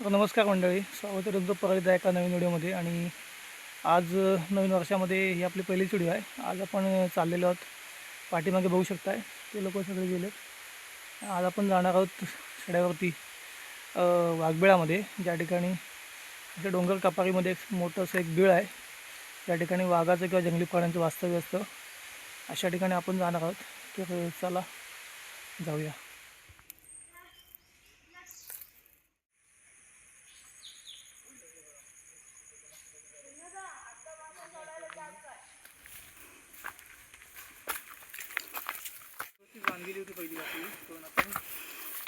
तर नमस्कार मंडळी. स्वागत आहे तुमचं परत आहे एका नवीन व्हिडिओमध्ये आणि आज नवीन वर्षामध्ये ही आपली पहिलीच व्हिडिओ आहे. आज आपण चाललेलो आहोत पाठीमागे बघू शकताय. ते लोक सगळे गेलेत. आज आपण जाणार आहोत सड्यावरती वाघबिळामध्ये. ज्या ठिकाणी इथे डोंगर कपारीमध्ये एक मोठं असं एक बिळ आहे. त्या ठिकाणी वाघाचं किंवा जंगली प्राण्यांचं वास्तव्य असतं. अशा ठिकाणी आपण जाणार आहोत. तर चला जाऊया तर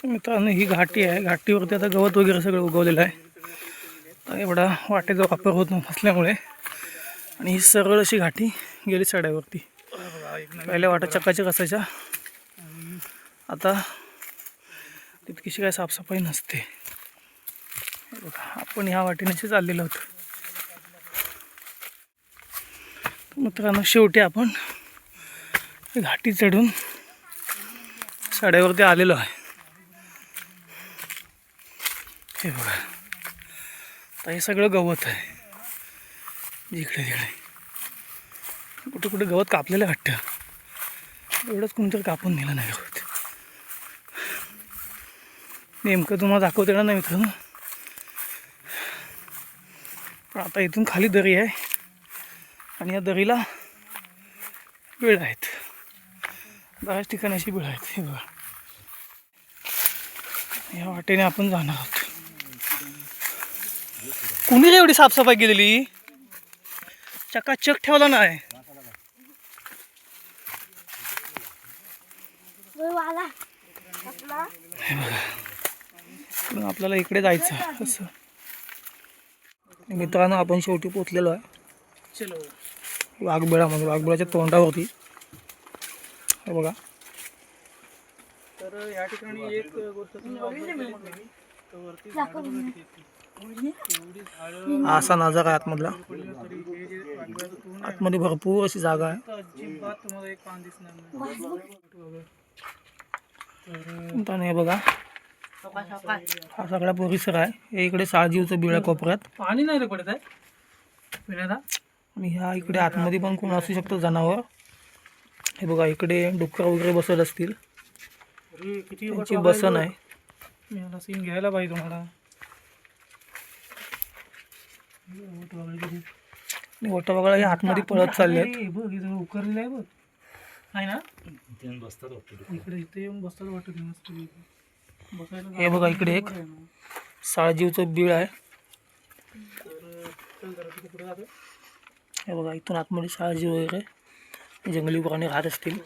मित्रांनो ही घाटी आहे. घाटीवरती आता गवत वगैरे सगळं उगवलेलं आहे. तर एवढा वाटेचा वापर होत नसल्यामुळे. आणि ही सरळ अशी घाटी गेली सड्यावरती. पहिल्या वाटा चकाचक असायच्या. आता तितकीशी काय साफसफाई नसते. आपण ह्या वाटेनेशी चाललेलो होतो मित्रांनो शेवटी आपण घाटी चढून साड्यावरती आलेलो आहे. हे बघा. आता हे सगळं गवत आहे. जिकडे तिकडे. कुठे कुठे गवत कापलेलं वाटतं. एवढंच कोणतरी कापून नेलं नाही गवत. नेमकं तुम्हाला दाखवता येणार नाही मित्रांनो. पण आता इथून खाली दरी आहे. आणि या दरीला वेळ आहेत. बऱ्याच ठिकाणी अशी वेळ आहेत. हे बघा. या वाटेने आपण जाणार आहोत. कुणी रे एवढी साफसफाई केलेली? चकाचक ठेवला नाही. बघा. पण आपल्याला इकडे जायचं असं मित्रांनो आपण शेवटी पोचलेलो आहे. वाघबिळामध्ये वाघबिळाच्या तोंडावरती. हे बघा. तर या ठिकाणी एक गोष्ट असा नजारा आहे आतमधला. आतमध्ये भरपूर अशी जागा आहे. मित्रांनो हे बघा हा सगळा परिसर आहे. इकडे साळजीवचं बिळ कोपऱ्यात. पाणी नाही रे पडत आहे. आणि ह्या इकडे आतमध्ये पण कोण असू शकतं जनावर. हे बघा इकडे डुक्कर वगैरे बसत असतील. त्यांची बसन आहे. सीन घ्यायला पाहिजे तुम्हाला. आणि वटा वगैरे हे आतमध्ये पळत चालले आहेत बघ इथं उकरलेलं आहे बघ. आहे ना? इकडे इथे येऊन बसतात वाटत मस्त पैकी. बसायला हे बघा इकडे एक. साळजीवचं बिळ आहे. हे बघा इथून आतमध्ये साळजी वगैरे जंगली प्राणी राहत असतील.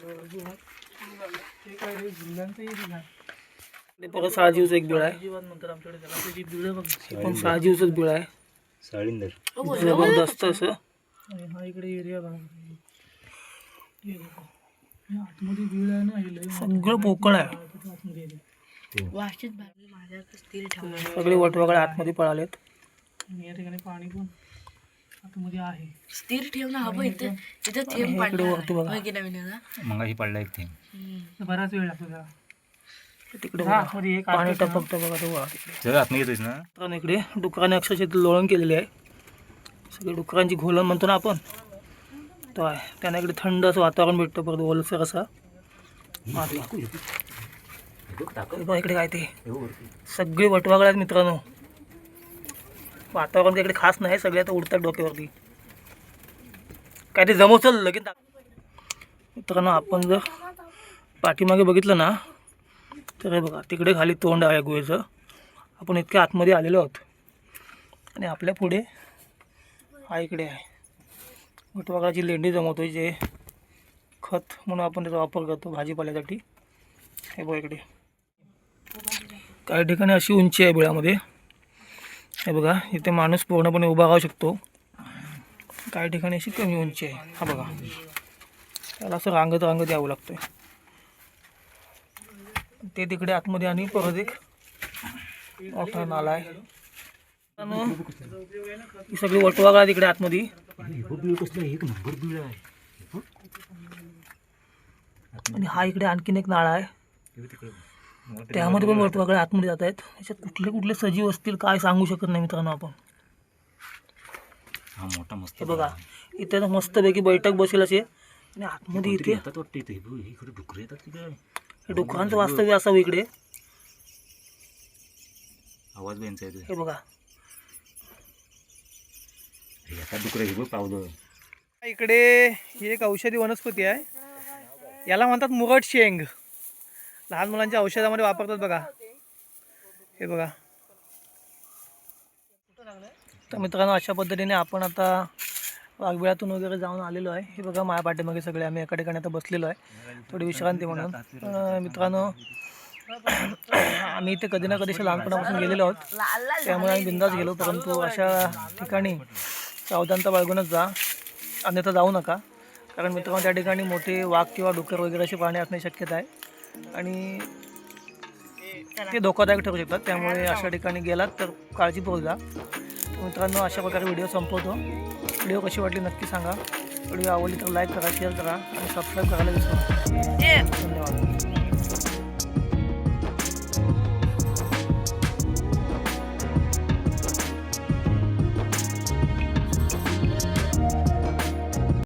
हे परत साळजीवचं एक बिळ आहे. बघ. पण साळजीवचंच बिळ आहे. साळींदर. जबरदस्त असं. हा इकडे एरिया हे. हे आतमध्ये आहे ना हे मोठं. सगळं पोकळ आहे. तिथे आतमध्ये area. सगळे वटवगळे आतमध्ये पळालेत. या ठिकाणी पाणी पण आतमध्ये आहे. स्थिर ठेव ना हवं इथं इथं थेंब हे नवीन ना मगाशी पडला एक थेंब. तर बराच वेळ लागतो त्याला तिकडे हा, पाणी टपकतं बघा आत येतोयस ना? तर इकडे डुकराने अक्षरशः लोळण केलेली आहे. सगळी डुकरांची घोलन म्हणतो ना आपण. तो आहे. त्यांना इकडे थंड असं वातावरण भेटतं परत ओलसर असा. हे इकडे काय ते. सगळे वटवागळ आहेत मित्रांनो. वातावरण काही इकडे खास नाही सगळे आता उडतात डोक्यावरती. काय ते जमवचं लगेच दाख- मित्रांनो आपण जर पाठीमागे बघितलं ना तर हे बघा तिकडे खाली तोंड आहे गुहेचं. आपण इतक्या आतमध्ये आलेलो आहोत. आणि आपल्या पुढे हा इकडे आहे. वटवागळाची लेंडी जमवतो जे खत म्हणून आपण त्याचा वापर करतो भाजीपाल्यासाठी. हे बघा इकडे. काही ठिकाणी अशी उंची आहे बिळामध्ये. हे बघा इथे माणूस पूर्णपणे उभा राहू शकतो. काही ठिकाणी अशी कमी उंची आहे. हा बघा. त्याला असं रांगत रांगत यावं लागतं ते तिकडे आतमध्ये आणि परत एक मोठा नाला आहे ही सगळी वटवागा तिकडे आतमध्ये. एक नंबर बिळ आहे आणि हा इकडे आणखीन एक नाळा आहे. त्यामध्ये पण वरती वगैरे आतमध्ये जात आहेत. त्याच्यात कुठले कुठले सजीव असतील काय सांगू शकत नाही मित्रांनो आपण. हा मोठा मस्त बघा इथे मस्तपैकी बैठक बसेल असे. आणि आतमध्ये इथे डुकरं येतात डुकरांचं वास्तव्य असावं इकडे. आवाज बेंच आहे हे बघा. आता डुकरं हे बघ पावलं. इकडे ही एक औषधी वनस्पती आहे. याला म्हणतात मुरट शेंग. लहान मुलांच्या औषधामध्ये वापरतात बघा. हे बघा. तर मित्रांनो अशा पद्धतीने आपण आता वाघबिळातून वगैरे जाऊन आलेलो आहे. हे बघा माझ्या पाठीमागे सगळे आम्ही एका ठिकाणी आता बसलेलो आहे. थोडी विश्रांती म्हणून. मित्रांनो आम्ही इथे कधी ना कधी लहानपणापासून गेलेलो आहोत. त्यामुळे आम्ही बिंदास गेलो परंतु अशा ठिकाणी सावधानता बाळगूनच जा. अन्यथा जाऊ नका. कारण मित्रांनो त्या ठिकाणी मोठे वाघ किंवा डुकर वगैरे असे प्राणी असण्याची शक्यता आहे. आणि ते धोकादायक ठरू शकतात. त्यामुळे अशा ठिकाणी गेलात तर काळजीपूर्वक जा. मित्रांनो अशा प्रकारे व्हिडिओ संपवतो. व्हिडिओ कशी वाटली नक्की सांगा. व्हिडिओ आवडली तर लाईक करा शेअर करा आणि सबस्क्राईब करायला विसरा